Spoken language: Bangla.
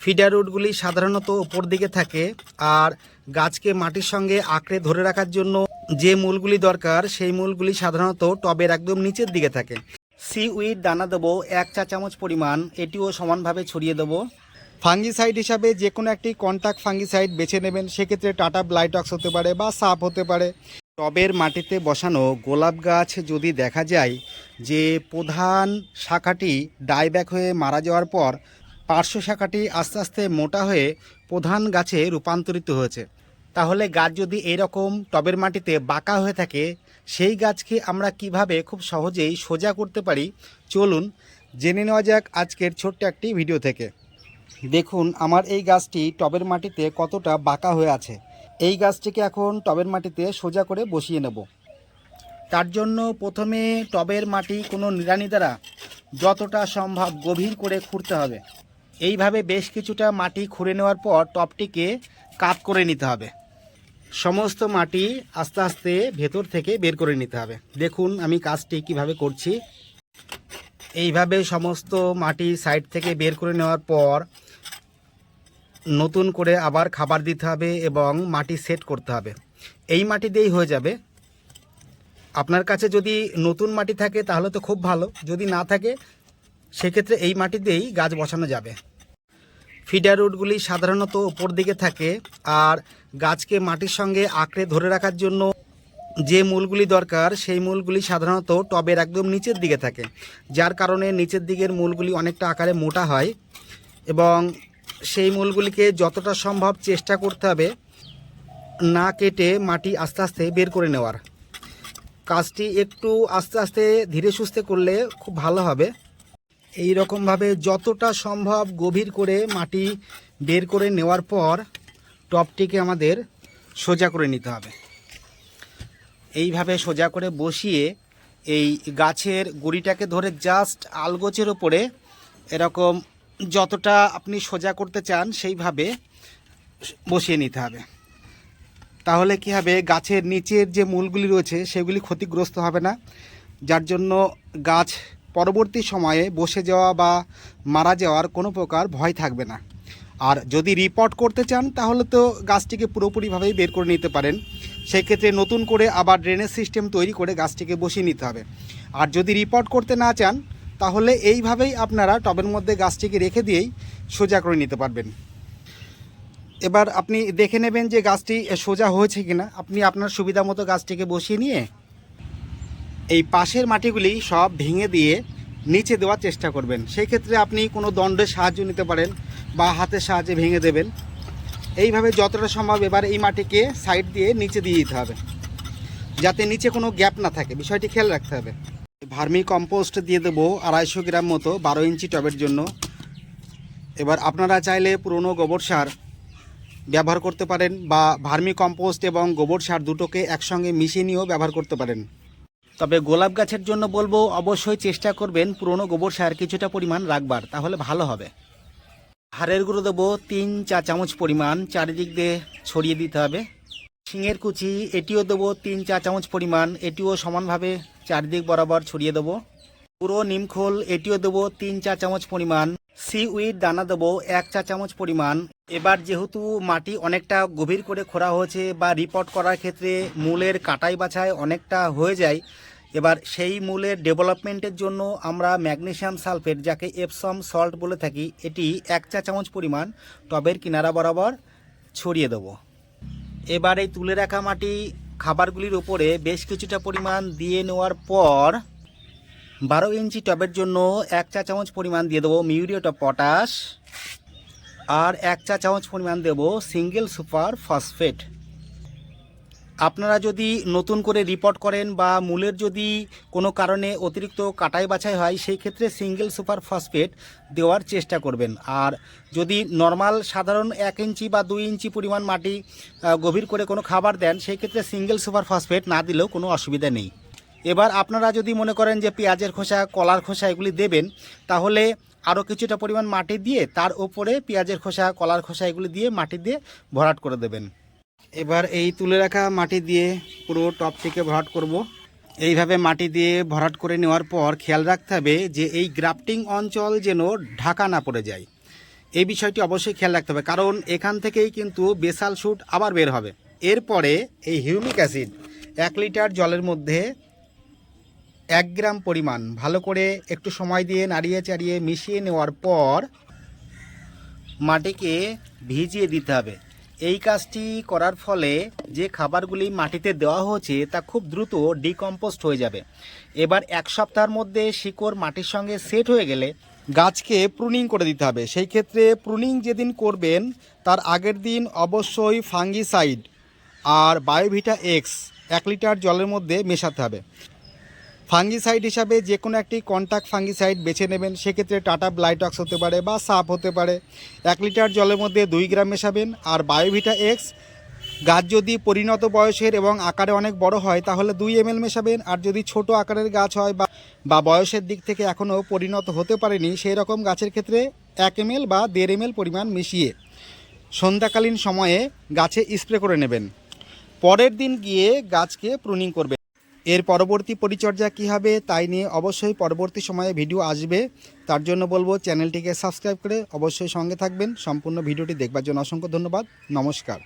ফিডার রুটগুলি সাধারণত উপর দিকে থাকে আর গাছকে মাটির সঙ্গে আঁকড়ে ধরে রাখার জন্য যে মূলগুলি দরকার, সেই মূলগুলি সাধারণত টবের একদম নিচের দিকে থাকে। সি উইড দানা দেবো এক চা চামচ পরিমাণ, এটিও সমানভাবে ছড়িয়ে দেবো। ফাঙ্গিসাইড হিসাবে যে কোনো একটি কন্ট্যাক্ট ফাঙ্গিসাইড বেছে নেবেন, সেক্ষেত্রে টাটা ব্লাইটক্স হতে পারে বা সাপ হতে পারে। টবের মাটিতে বসানো গোলাপ গাছ যদি দেখা যায় যে প্রধান শাখাটি ডাইব্যাক হয়ে মারা যাওয়ার পর পার্শ্ব শাখাটি আস্তে আস্তে মোটা হয়ে প্রধান গাছে রূপান্তরিত হয়েছে। তাহলে গাছ যদি এরকম টবের মাটিতে বাঁকা হয়ে থাকে, সেই গাছকে আমরা কীভাবে খুব সহজেই সোজা করতে পারি? চলুন জেনে নেওয়া যাক আজকের ছোট্ট একটি ভিডিও থেকে। দেখুন, আমার এই গাছটি টবের মাটিতে কতটা বাঁকা হয়ে আছে। এই গাছটিকে এখন টবের মাটিতে সোজা করে বসিয়ে নেব। তার জন্য প্রথমে টবের মাটি কোনো নিড়ানি দ্বারা যতটা সম্ভব গভীর করে খুঁড়তে হবে। এইভাবে বেশ কিছুটা মাটি খুঁড়ে নেওয়ার পর টবটিকে কাত করে নিতে হবে। সমস্ত মাটি আস্তে আস্তে ভেতর থেকে বের করে নিতে হবে। দেখুন আমি কাজটি কীভাবে করছি। এইভাবে সমস্ত মাটি সাইড থেকে বের করে নেওয়ার পর নতুন করে আবার খাবার দিতে হবে এবং মাটি সেট করতে হবে। এই মাটি দিয়েই হয়ে যাবে। আপনার কাছে যদি নতুন মাটি থাকে তাহলে তো খুব ভালো। যদি না থাকে, সেক্ষেত্রে এই মাটি দিয়েই গাছ বসানো যাবে। ফিডার রুটগুলি সাধারণত উপর দিকে থাকে আর গাছকে মাটির সঙ্গে আঁকড়ে ধরে রাখার জন্য যে মূলগুলি দরকার, সেই মূলগুলি সাধারণত টবের একদম নিচের দিকে থাকে, যার কারণে নিচের দিকের মূলগুলি অনেকটা আকারে মোটা হয় এবং সেই মূলগুলিকে যতটা সম্ভব চেষ্টা করতে হবে না কেটে মাটি আস্তে আস্তে বের করে নেওয়ার। কাজটি একটু আস্তে আস্তে ধীরে সুস্থে করলে খুব ভালো হবে। এই রকমভাবে যতটা সম্ভব গভীর করে মাটি বের করে নেওয়ার পর টপটিকে আমাদের সোজা করে নিতে হবে। এইভাবে সোজা করে বসিয়ে এই গাছের গুড়িটাকে ধরে জাস্ট আলগোচের ওপরে এরকম যতটা আপনি সোজা করতে চান সেইভাবে বসিয়ে নিতে হবে। তাহলে কি হবে? গাছের নিচের যে মূলগুলি রয়েছে সেগুলি ক্ষতিগ্রস্ত হবে না। যার জন্য গাছ পরবর্তী সময়ে বসে যাওয়া বা মারা যাওয়ার কোনো প্রকার ভয় থাকবে না। আর যদি রিপোর্ট করতে চান, তাহলে তো গাছটিকে পুরোপুরিভাবেই বের করে নিতে পারেন। সেক্ষেত্রে নতুন করে আবার ড্রেনেজ সিস্টেম তৈরি করে গাছটিকে বসিয়ে নিতে হবে। আর যদি রিপোর্ট করতে না চান, তাহলে এইভাবেই আপনারা টবের মধ্যে গাছটিকে রেখে দিয়েই সোজা করে নিতে পারবেন। এবার আপনি দেখে নেবেন যে গাছটি সোজা হয়েছে কিনা। আপনি আপনার সুবিধা মতো গাছটিকে বসিয়ে নিয়ে এই পাশের মাটিগুলি সব ভেঙে দিয়ে নিচে দেওয়ার চেষ্টা করবেন। সেই ক্ষেত্রে আপনি কোনো দণ্ডের সাহায্য নিতে পারেন বা হাতের সাহায্যে ভেঙে দেবেন। এইভাবে যতটা সম্ভব এবার এই মাটিকে সাইড দিয়ে নিচে দিয়ে দিতে হবে। যাতে নিচে কোনো গ্যাপ না থাকে। বিষয়টি খেয়াল রাখতে হবে। ভার্মি কম্পোস্ট দিয়ে দেবো আড়াইশো গ্রাম মতো বারো ইঞ্চি টবের জন্য। এবার আপনারা চাইলে পুরনো গোবর সার ব্যবহার করতে পারেন বা ভার্মি কম্পোস্ট এবং গোবর সার দুটোকে একসঙ্গে মিশিয়ে নিয়েও ব্যবহার করতে পারেন। তবে গোলাপ গাছের জন্য বলব অবশ্যই চেষ্টা করবেন পুরনো গোবর সার কিছুটা পরিমাণ রাখবার, তাহলে ভালো হবে। হাড়ের গুঁড়ো দেবো তিন চা চামচ পরিমাণ, চারিদিক দিয়ে ছড়িয়ে দিতে হবে। শিঙের কুচি, এটিও দেবো তিন চা চামচ পরিমাণ, এটিও সমানভাবে চারিদিক বরাবর ছড়িয়ে দেবো। পুরো নিমখোল এটিও দেবো তিন চা চামচ পরিমাণ সি উইড দানা দেবো এক চা চামচ পরিমাণ। এবার যেহেতু মাটি অনেকটা গভীর করে খোঁড়া হয়েছে বা রিপোর্ট করার ক্ষেত্রে মূলের কাটাই বাছাই অনেকটা হয়ে যায় এবার সেই মূলের ডেভেলপমেন্টের জন্য আমরা ম্যাগনেশিয়াম সালফেট, যাকে এপসম সল্ট বলে থাকি, এটি এক চা চামচ পরিমাণ টবের কিনারা বরাবর ছড়িয়ে দেবো। এবার এই তুলে রাখা মাটি খাবারগুলির উপরে বেশ কিছুটা পরিমাণ দিয়ে নেওয়ার পর বারো ইঞ্চি টবের জন্য এক চা চামচ পরিমাণ দিয়ে দেবো মিউরিয়েট অফ পটাশ আর এক চা চামচ পরিমাণ দেবো সিঙ্গেল সুপার ফসফেট। আপনারা যদি নতুন করে রিপোর্ট করেন বা মূলের যদি কোনো কারণে অতিরিক্ত কাটাই বাছাই হয় সেই ক্ষেত্রে সিঙ্গেল সুপার ফসফেট দেওয়ার চেষ্টা করবেন। আর যদি নর্মাল সাধারণ এক ইঞ্চি বা দুই ইঞ্চি পরিমাণ মাটি গভীর করে কোনো খাবার দেন সেই ক্ষেত্রে সিঙ্গেল সুপার ফসফেট না দিলেও কোনো অসুবিধা নেই। এবার আপনারা যদি মনে করেন যে পেঁয়াজের খোসা, কলার খোসা এগুলি দেবেন, তাহলে আরও কিছুটা পরিমাণ মাটি দিয়ে তার উপরে পেঁয়াজের খোসা, কলার খোসা এগুলি দিয়ে মাটি দিয়ে ভরাট করে দেবেন। এবার এই তুলে রাখা মাটি দিয়ে পুরো টপটিকে ভরাট করব। এইভাবে মাটি দিয়ে ভরাট করে নেওয়ার পর খেয়াল রাখতে হবে যে এই গ্রাফটিং অঞ্চল যেন ঢাকা না পড়ে যায়। এই বিষয়টি অবশ্যই খেয়াল রাখতে হবে, কারণ এখান থেকেই কিন্তু বেসাল শুট আবার বের হবে। এরপরে এই হিউমিক অ্যাসিড, এক লিটার জলের মধ্যে এক গ্রাম পরিমাণ ভালো করে একটু সময় দিয়ে নাড়িয়ে চাড়িয়ে মিশিয়ে নেওয়ার পর মাটিকে ভিজিয়ে দিতে হবে। এই কাজটি করার ফলে যে খাবারগুলি মাটিতে দেওয়া হয়েছে, তা খুব দ্রুত ডিকম্পোস্ট হয়ে যাবে। এবার এক সপ্তাহের মধ্যে শিকড় মাটির সঙ্গে সেট হয়ে গেলে গাছকে প্রুনিং করে দিতে হবে। সেই ক্ষেত্রে প্রুনিং যেদিন করবেন, তার আগের দিন অবশ্যই ফাঙ্গিসাইড আর বায়োভিটা এক্স এক লিটার জলের মধ্যে মেশাতে হবে। ফাঙ্গিসাইড হিসাবে যে কোনো একটি কন্ট্যাক্ট ফাঙ্গিসাইড বেছে নেবেন, সেক্ষেত্রে টাটা ব্লাইটক্স হতে পারে বা সাপ হতে পারে। এক লিটার জলের মধ্যে দুই গ্রাম মেশাবেন আর বায়োভিটা এক্স, গাছ যদি পরিণত বয়সের এবং আকারে অনেক বড় হয়, তাহলে দুই এম মেশাবেন। আর যদি ছোট আকারের গাছ হয় বা বা বয়সের দিক থেকে এখনও পরিণত হতে পারেনি, সেই রকম গাছের ক্ষেত্রে এক এম বা দেড় এম পরিমাণ মিশিয়ে সন্ধ্যাকালীন সময়ে গাছে স্প্রে করে নেবেন। পরের দিন গিয়ে গাছকে প্রুনিং করবে এর পরবর্তী পরিচর্যা কী হবে তাই নিয়ে অবশ্যই পরবর্তী সময়ে ভিডিও আসবে। তার জন্য বলব চ্যানেলটিকে সাবস্ক্রাইব করে অবশ্যই সঙ্গে থাকবেন। সম্পূর্ণ ভিডিওটি দেখবার জন্য অসংখ্য ধন্যবাদ। নমস্কার।